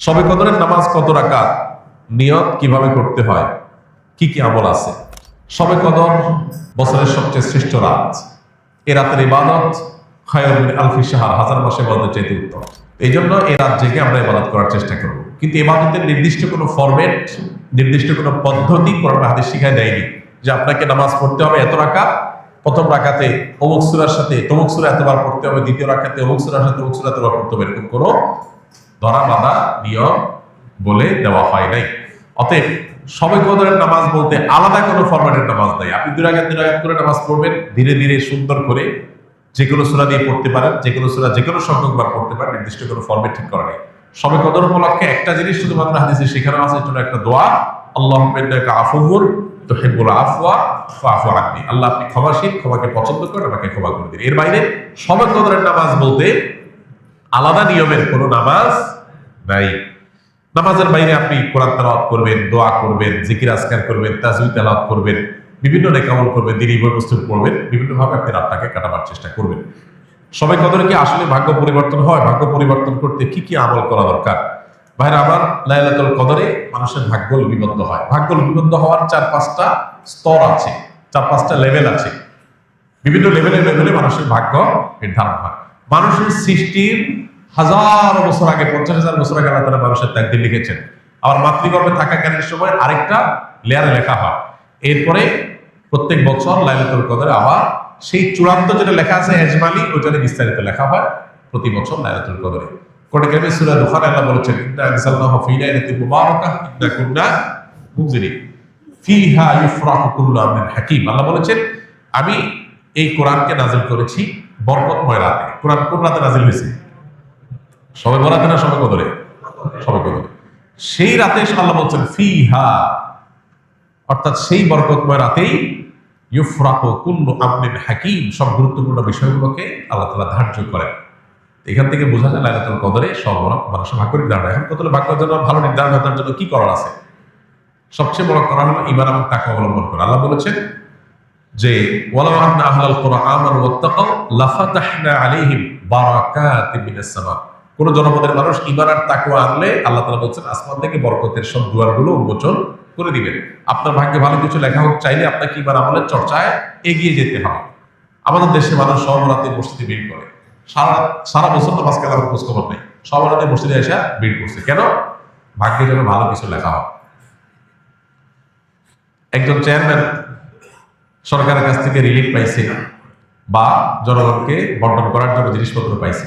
সবে কদরের নামাজ কত রাকাত? নিয়ত কীভাবে করতে হয়? কি কি আমল আছে? সবে কদর বছরের সবচেয়ে শ্রেষ্ঠ রাত। এ রাতের ইবাদত খায়রুল আলফি সাহার হাজার মাসে ইবাদত চাইতে উত্তম। এই জন্য এ রাত জেগে আমরা ইবাদত করার চেষ্টা করব। কিন্তু ইবাদতের নির্দিষ্ট কোনো ফরম্যাট, নির্দিষ্ট কোনো পদ্ধতি কোরআন হাদিস শিখায় দেয়নি যে আপনাকে নামাজ পড়তে হবে এত রাকাত, প্রথম রাকাতে অমুক সুরার সাথে, তমুক সুরা এতবার পড়তে হবে, দ্বিতীয় রাকাতে অমুক সুরার সাথে অমুক সুরা এতবার পড়তে হবে এরকম কোনো ধরা বাঁধা নিয়ম বলে দেওয়া হয় নাই। অতএব সবাই কদরের নামাজ বলতে আলাদা কোনো ফরম্যাটের নামাজ নাই। আপনি দুই রাগাত দুই রাগাত করে নামাজ পড়বেন, ধীরে ধীরে সুন্দর করে যে কোনো সুরা দিয়ে পড়তে পারেন, যে কোনো সুরা যে কোনো সংখ্যকবার পড়তে পারেন, নির্দিষ্ট কোনো ফরম্যাট ঠিক করা নেই। সবে কদর উপলক্ষে একটা জিনিস শুধুমাত্র হাদিসে শেখানো আছে হলো একটা দোয়া আল্লাহ আফুর তো হেবুল আফওয়া আফু রাখবি আল্লাহ আপনি ক্ষমাশীল, ক্ষমাকে পছন্দ করেন, আমাকে ক্ষমা করে দিন। এর বাইরে সবে কদরের নামাজ বলতে আলাদা নিয়মের কোনো নামাজ নাই। নামাজের বাইরে আপনি কোরআন তেলাওয়াত করবেন, দোয়া করবেন, জিকির আজকার করবেন তাজবি তেলাওয়াত করবেন, বিভিন্ন রেকামল করবেন দিনই বই পুস্তক পড়বেন, বিভিন্নভাবে আপনি রাতটাকে কাটাবার চেষ্টা করবেন। সবাই কদরে কি আসলে ভাগ্য পরিবর্তন হয়? ভাগ্য পরিবর্তন করতে কি কি আমল করা দরকার? ভাইরা, আমার লাইলাতুল কদরে মানুষের ভাগ্য লিপিবদ্ধ হয়। ভাগ্য লিপিবদ্ধ হওয়ার চার পাঁচটা স্তর আছে, চার পাঁচটা লেভেল আছে। বিভিন্ন লেভেলে লেভেলে মানুষের ভাগ্য নির্ধারণ হয়। মানুষের সৃষ্টির হাজার বছর আগে, পঞ্চাশ হাজার বছর আগে আল্লাহ তাআলা মানুষের তাকদির লিখেছেন। আবার মাতৃগর্ভে থাকাকালীন সময় আরেকটা লেয়ারে লেখা হয়। এরপরে প্রত্যেক বছর লাইলাতুল কদরে আবার সেই চূড়ান্ত যেটা লেখা আছে এজমালি ওইটারে বিস্তারিত লেখা হয় প্রতি বছর লাইলাতুল কদরে। কোরআন কারিমে সূরা দুখান আল্লাহ বলেছেন, ইন্না আনজালনাহু ফী লাইলাতিন মুবারাকাহ, ইন্না কুন্না মুনজিরিন। ফিহা ইউফরাকু কুল্লু আমরিন হাকিম। আল্লাহ বলেছেন, আমি এই কোরআনকে নাজিল করেছি বরকতময় রাতে। কোরআন কোন রাতে নাজিল হয়েছে? সবে বরাতে না সবে কদরে সবে কদরে সেই রাতে আল্লাহ বলছেন ফিহা, অর্থাৎ সেই বরকতময় রাতেই ইউফরাকু কুল্লু আমরিন হাকিম, সব গুরুত্বপূর্ণ বিষয়গুলোকে আল্লাহ তাআলা ধার্য করেন। এখান থেকে বোঝা যায় লাইলাতুল কদরে সব মানুষের ভাগ্য নির্ধারণ। এখন কত ভাগ্যের জন্য ভালো নির্ধারণ তার জন্য কি করার আছে? সবচেয়ে বড় করা হলো ইমান এবং তাকে অবলম্বন করা। আল্লাহ বলেছেন যে, ওয়ালাউ আহলাল কোরআন আমানু ওয়াত্তাকাউ, লাফাতাহনা আলাইহিম বারাকাতিন মিনাস কোন জনপদের মানুষ ইমান আর তাকওয়া আনলে আল্লাহ তালা বলছেন, আসমান থেকে বরকতের সব দুয়ারগুলো উন্মোচন করে দিবেন। আপনার ভাগ্যে ভালো কিছু লেখা হোক, চাইলে আপনাকে ইমান আমলের চর্চায় এগিয়ে যেতে হবে। আমাদের দেশে মানুষ সবরাতে মসজিদে ভিড় করে। সারা সারা বছর তো মাঝখানে আমার খোঁজ খবর নেই। সবরাতে মসজিদে এসে ভিড় করছে। কেন? ভাগ্যে যেন ভালো কিছু লেখা হয় একজন চেয়ারম্যান সরকারের কাছ থেকে রিলিফ পাইছে বা জনগণকে বন্টন করার জন্য জিনিসপত্র পাইছে।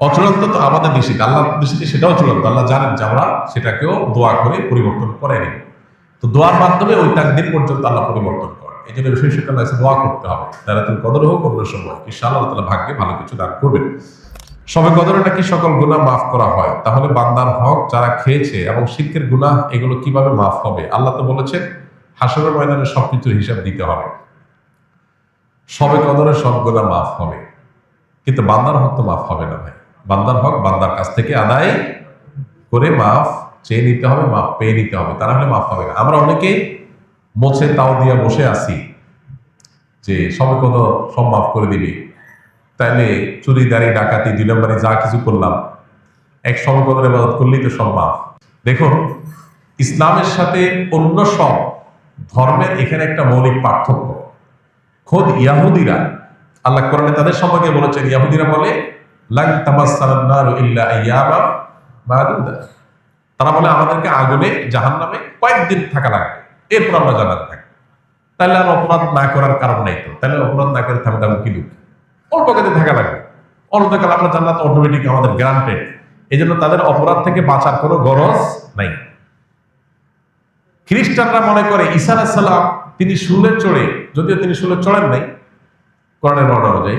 অচূড়ান্ত তো আমাদের নিষিদ্ধ আল্লাহ নিষিদ্ধ সেটাও চূড়ান্ত আল্লাহ জানেন যে আমরা সেটাকেও দোয়া করে পরিবর্তন করে নিব তো দোয়ার মাধ্যমে ওই তাকদির পর্যন্ত আল্লাহ পরিবর্তন করে এই জন্য বিশেষ আল্লাহ কাছে দোয়া করতে হবে। তারা তুমি কদর হোক, অন্য সময়। ইনশাআল্লাহ আল্লাহ তালা ভাগ্যে ভালো কিছু দান করবেন। সবে কদরে নাকি সকল গুনাহ মাফ করা হয়। তাহলে বান্দার হক যারা খেয়েছে এবং শিল্পের গুনাহ, এগুলো কীভাবে মাফ হবে? আল্লাহ তো বলেছেন, হাসরের ময়দানে সবকিছু হিসাব দিতে হবে। সবে কদরে সব গুনাহ মাফ হবে। কিন্তু বান্দার হক তো মাফ হবে না ভাই। বান্দার হক, বান্দার কাছ থেকে আদায় করে মাফ চেয়ে নিতে হবে, মাফ পেয়ে নিতে হবে। তা হলে মাফ হবে না। আমরা অনেকে মোছে তাও দিয়ে বসে আছি যে সবে কত সব মাফ করে দিবি। তাইলে চুরি, দাঁড়ি, ডাকাতি, দুই নম্বরে যা কিছু করলাম, এক সমকদর ইবাদত করলেই তো সব মাফ। দেখুন, ইসলামের সাথে অন্য সব ধর্মের এখানে একটা মৌলিক পার্থক্য। খোদ ইয়াহুদিরা, আল্লাহ কোরআনে তাদের সম্পর্কে বলেছেন, ইয়াহুদিরা বলে লান তামাসসানান ইল্লা আইয়ামা মাদুদা। তারা বলে, আমাদেরকে আগুনে জাহান্নামে কয়েকদিন থাকা লাগবে। এরপর আমরা জানাতে থাকি তাহলে আর অপরাধ না করার কারণ নাই তো। তাহলে অপরাধ না করে থাকা যাব কি দুঃখ? অল্প কাজে থাকা লাগবে। অনন্তকাল আমরা জান্নাত অটোমেটিক আমাদের গ্রান্টেড এই জন্য তাদের অপরাধ থেকে বাঁচার কোনো গরজ নাই। খ্রিস্টানরা মনে করে, ঈসা আলাহিসাল্লাম তিনি শুলে চড়ে, যদিও তিনি শুলে চড়েন নাই, কোরআনের বর্ণনা অনুযায়ী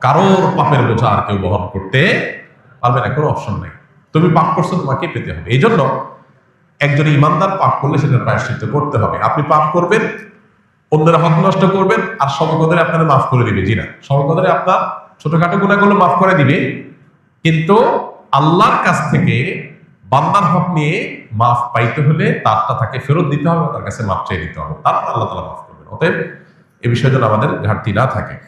কারোর পাপের বোঝা আর কেউ বহন করতে পারবে না, কোনো অপশন নেই। তুমি পাপ করছ, তোমাকে পেতে হবে। এই জন্য একজন ইমানদার পাপ করলে সেটা প্রায়শ্চিত্ত করতে হবে। আপনি পাপ করবেন, অন্যরা হক নষ্ট করবেন, আর সমকদরে আপনারা মাফ করে দিবে। জি না সমকদরে আপনার ছোটখাটো গুণাগুলো মাফ করে দিবে। কিন্তু আল্লাহর কাছ থেকে বান্দার হক নিয়ে মাফ পাইতে হলে তারটা তাকে ফেরত দিতে হবে, তার কাছে মাফ চেয়ে দিতে হবে। তারপর আল্লাহ তালা মাফ করবেন। অতএব এ বিষয়ে যেন আমাদের ঘাটতি না থাকে।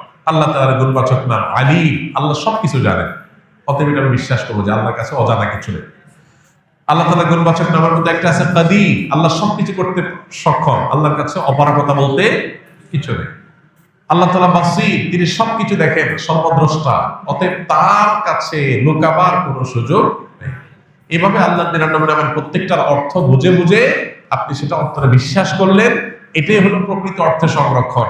আল্লাহ তালার গুণবাচক না আলী আল্লাহ সবকিছু জানেন। অতএব এটা আমি বিশ্বাস করব যে আল্লাহর কাছে অজানা কিছু নেই। আল্লাহ তালা গুণবাচক নামের মধ্যে একটা আছে কাদি আল্লাহ সবকিছু করতে সক্ষম। আল্লাহর কাছে অপারগতা বলতে কিছু নেই। আল্লাহ তালা বাসি তিনি সবকিছু দেখেন, সর্বদ্রষ্টা। অতএব তার কাছে লুকাবার কোনো সুযোগ নেই। এভাবে আল্লাহ নিরানব্বই নামের প্রত্যেকটার অর্থ বুঝে বুঝে আপনি সেটা অর্থে বিশ্বাস করলেন। এটাই হলো প্রকৃত অর্থে সংরক্ষণ।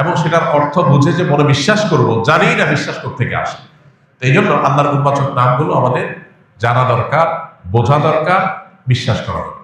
এবং সেটার অর্থ বুঝে যে মনে বিশ্বাস করব জানি না বিশ্বাস থেকে আসে। এই জন্য আল্লাহর উন্মাচক নামগুলো আমাদের জানা দরকার, বোঝা দরকার, বিশ্বাস করা দরকার।